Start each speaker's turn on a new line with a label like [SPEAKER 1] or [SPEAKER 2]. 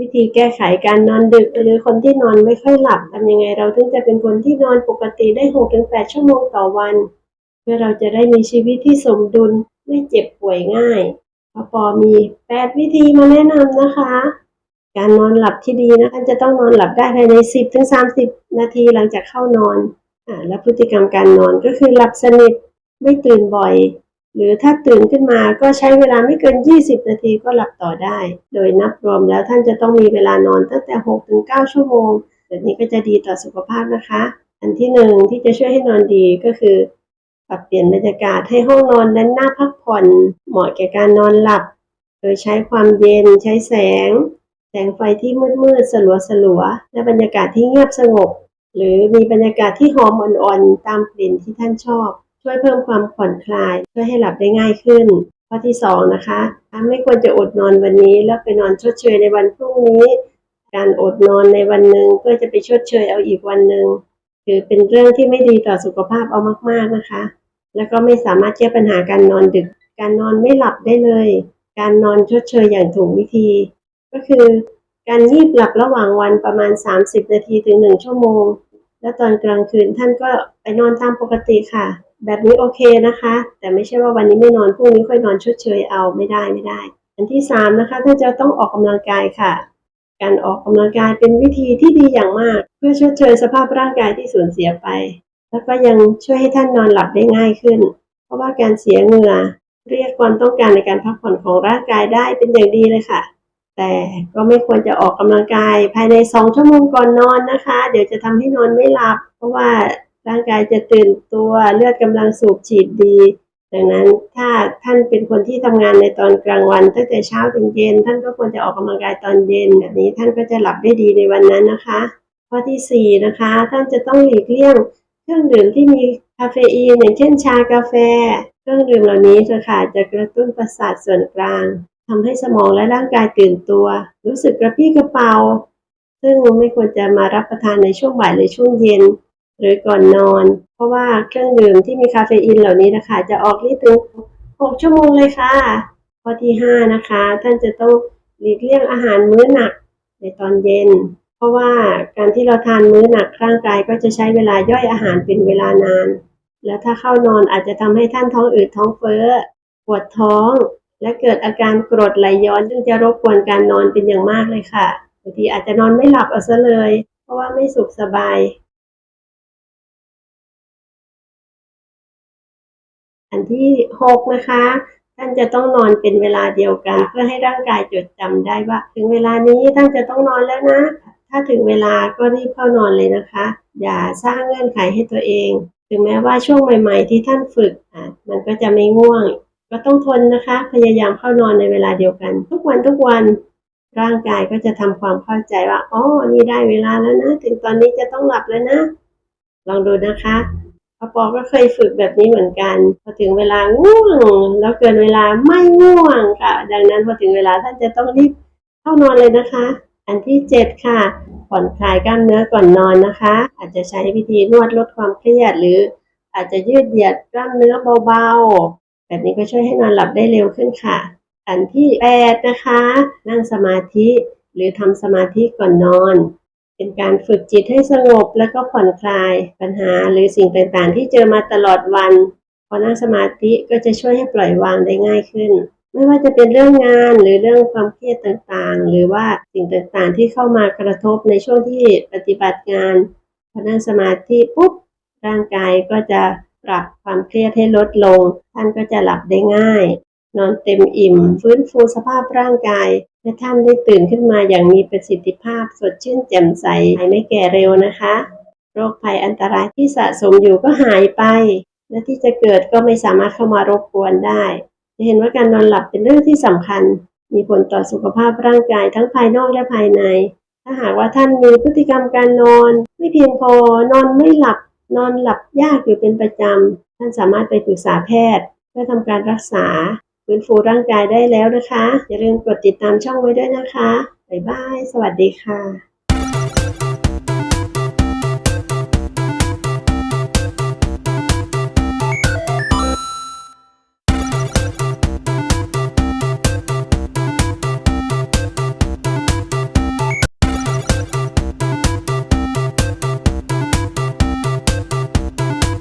[SPEAKER 1] วิธีแก้ไขการนอนดึกหรือคนที่นอนไม่ค่อยหลับทำยังไงเราถึงจะเป็นคนที่นอนปกติได้ 6-8 ชั่วโมงต่อวัน เพื่อเราจะได้มีชีวิตที่สมดุลไม่เจ็บป่วยง่ายพอปอมี 8 วิธีมาแนะนำนะคะ การนอนหลับที่ดีนะท่านจะต้องนอนหลับได้ภายใน 10-30 นาทีหลังจากเข้านอนอ่าและพฤติกรรมการนอนก็คือหลับสนิทไม่ตื่นบ่อย หรือถ้าตื่นขึ้นมาก็ใช้เวลาไม่เกิน 20 นาทีก็หลับต่อได้ โดยนับรวมแล้วท่านจะต้องมีเวลานอนตั้งแต่ 6-9 ชั่วโมงแบบนี้ก็จะดีต่อสุขภาพนะคะ อันที่หนึ่งที่จะช่วยให้นอนดีก็คือปรับเปลี่ยนบรรยากาศให้ห้องนอนนั้นน่าพักผ่อน เหมาะแก่การนอนหลับ โดยใช้ความเย็นใช้แสง แสงไฟที่มืดๆสลัวๆและบรรยากาศที่เงียบสงบ หรือมีบรรยากาศที่หอมอ่อนๆตามกลิ่นที่ท่านชอบ ช่วยเพิ่มความผ่อนคลาย ช่วยให้หลับได้ง่ายขึ้น ข้อที่สองนะคะไม่ควรจะอดนอนวันนี้ แล้วไปนอนชดเชยในวันพรุ่งนี้ การอดนอนในวันหนึ่งเพื่อจะไปชดเชยเอาอีกวันหนึ่งถือเป็นเรื่องที่ไม่ดีต่อสุขภาพเอามากๆนะคะ แล้วก็ไม่สามารถแก้ปัญหาการนอนดึก การนอนไม่หลับได้เลย การนอนชดเชยอย่างถูกวิธี ก็คือการงีบหลับระหว่างวันประมาณ 30 นาทีถึง 1 ชั่วโมง แล้วตอนกลางคืนท่านก็ไปนอนตามปกติค่ะ แบบนี้โอเคนะคะ แต่ไม่ใช่ว่าวันนี้ไม่นอนพรุ่งนี้ค่อยนอนชดเชยเอาไม่ได้ไม่ได้ อันที่สามนะคะท่านจะต้องออกกำลังกายค่ะ การออกกำลังกายเป็นวิธีที่ดีอย่างมาก เพื่อชดเชยสภาพร่างกายที่สูญเสียไป แล้วก็ยังช่วยให้ท่านนอนหลับได้ง่ายขึ้น เพราะว่าการเสียเหงื่อเรียกความต้องการในการพักผ่อนของร่างกายได้เป็นอย่างดีเลยค่ะ แต่ก็ไม่ควรจะออกกำลังกายภายใน 2 ชั่วโมงก่อนนอนนะคะ เดี๋ยวจะทำให้นอนไม่หลับ เพราะว่า ร่างกายจะตื่นตัวเลือดกำลังสูบฉีดดีดังนั้นถ้าท่านเป็นคนที่ทำงานในตอนกลางวัน ตั้งแต่เช้าถึงเย็น ท่านก็ควรจะออกกำลังกายตอนเย็นแบบนี้ท่านก็จะหลับได้ดีในวันนั้นนะคะ ข้อที่สี่นะคะ ท่านจะต้องหลีกเลี่ยงเครื่องดื่มที่มีคาเฟอีนอย่างเช่นชากาแฟ เครื่องดื่มเหล่านี้จะค่ะจะกระตุ้นประสาทส่วนกลางทำให้สมองและร่างกายตื่นตัว รู้สึกกระปี้กระเปร่าซึ่งไม่ควรจะมารับประทานในช่วงบ่ายหรือช่วงเย็น หรือก่อนนอน เพราะว่าเครื่องดื่มที่มีคาเฟอีนเหล่านี้นะคะ จะออกฤทธิ์ถึง 6 ชั่วโมงเลยค่ะ ข้อที่ 5 นะคะ ท่านจะต้องหลีกเลี่ยงอาหารมื้อหนักในตอนเย็น เพราะว่าการที่เราทานมื้อหนักร่างกายก็จะใช้เวลาย่อยอาหารเป็นเวลานาน แล้วถ้าเข้านอนอาจจะทำให้ท่านท้องอืดท้องเฟ้อปวดท้อง และเกิดอาการกรดไหลย้อนซึ่งจะรบกวนการนอนเป็นอย่างมากเลยค่ะบางทีอาจจะนอนไม่หลับเอาซะเลย เพราะว่าไม่สุขสบาย อันที่หกนะคะ ท่านจะต้องนอนเป็นเวลาเดียวกัน เพื่อให้ร่างกายจดจำได้ว่า ถึงเวลานี้ท่านจะต้องนอนแล้วนะ ถ้าถึงเวลาก็รีบเข้านอนเลยนะคะ อย่าสร้างเงื่อนไขให้ตัวเอง ถึงแม้ว่าช่วงใหม่ ๆ ที่ท่านฝึกอะมันก็จะไม่ง่วง ก็ต้องทนนะคะ พยายามเข้านอนในเวลาเดียวกัน ทุกวันทุกวันร่างกายก็จะทำความเข้าใจว่าอ๋อนี่ได้เวลาแล้วนะ ถึงตอนนี้จะต้องหลับแล้วนะ ลองดูนะคะ พอปอก็เคยฝึกแบบนี้เหมือนกันพอถึงเวลาง่วง แล้วเกินเวลาไม่ง่วงค่ะ ดังนั้นพอถึงเวลาท่านจะต้องรีบเข้านอนเลยนะคะ อันที่เจ็ดค่ะ ผ่อนคลายกล้ามเนื้อก่อนนอนนะคะ อาจจะใช้วิธีนวดลดความเครียดหรือ อาจจะยืดเหยียดกล้ามเนื้อเบาๆ แบบนี้ก็ช่วยให้นอนหลับได้เร็วขึ้นค่ะ อันที่แปดนะคะ นั่งสมาธิหรือทำสมาธิก่อนนอน เป็นการฝึกจิตให้สงบและก็ผ่อนคลายปัญหาหรือสิ่งต่างๆ ที่เจอมาตลอดวัน พอนั่งสมาธิก็จะช่วยให้ปล่อยวางได้ง่ายขึ้น ไม่ว่าจะเป็นเรื่องงานหรือเรื่องความเครียดต่างๆ หรือว่าสิ่งต่างๆ ที่เข้ามากระทบในช่วงที่ปฏิบัติงานพอนั่งสมาธิปุ๊บร่างกายก็จะปรับความเครียดให้ลดลง ท่านก็จะหลับได้ง่าย นอนเต็มอิ่ม ฟื้นฟูสภาพร่างกาย ให้ท่านได้ตื่นขึ้นมาอย่างมีประสิทธิภาพสดชื่นแจ่มใสไม่แก่เร็วนะคะ โรคภัยอันตรายที่สะสมอยู่ก็หายไป และที่จะเกิดก็ไม่สามารถเข้ามารบกวนได้ จะเห็นว่าการนอนหลับเป็นเรื่องที่สำคัญ มีผลต่อสุขภาพร่างกายทั้งภายนอกและภายใน ถ้าหากว่าท่านมีพฤติกรรมการนอน ไม่เพียงพอนอนไม่หลับ นอนหลับยากอยู่เป็นประจำท่านสามารถไปปรึกษาแพทย์เพื่อทำการรักษา ฟื้นฟูร่างกายได้แล้วนะคะ อย่าลืมกดติดตามช่องไว้ด้วยนะคะ บ๊ายบาย สวัสดีค่ะ